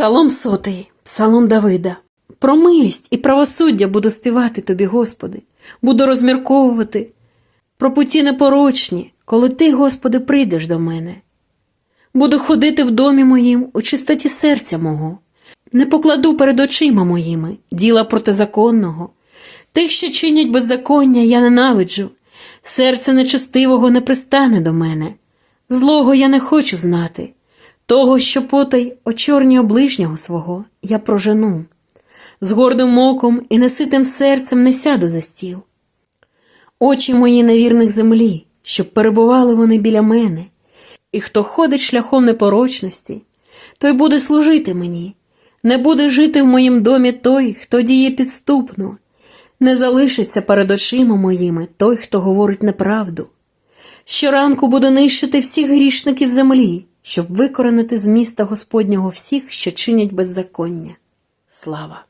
Псалом сотий, псалом Давида. Про милість і правосуддя буду співати тобі, Господи, буду розмірковувати. Про путі непорочні, коли ти, Господи, прийдеш до мене. Буду ходити в домі моїм у чистоті серця мого, не покладу перед очима моїми діла протизаконного. Тих, що чинять беззаконня, я ненавиджу, серце нечестивого не пристане до мене, злого я не хочу знати, того, що потай очорнює ближнього свого, я прожену. З гордим оком і неситим серцем не сяду за стіл. Очі мої на вірних землі, щоб перебували вони біля мене, і хто ходить шляхом непорочності, той буде служити мені, не буде жити в моїм домі той, хто діє підступно, не залишиться перед очима моїми той, хто говорить неправду. Щоранку буду нищити всіх грішників землі, щоб викоренити з міста Господнього всіх, що чинять беззаконня. Слава!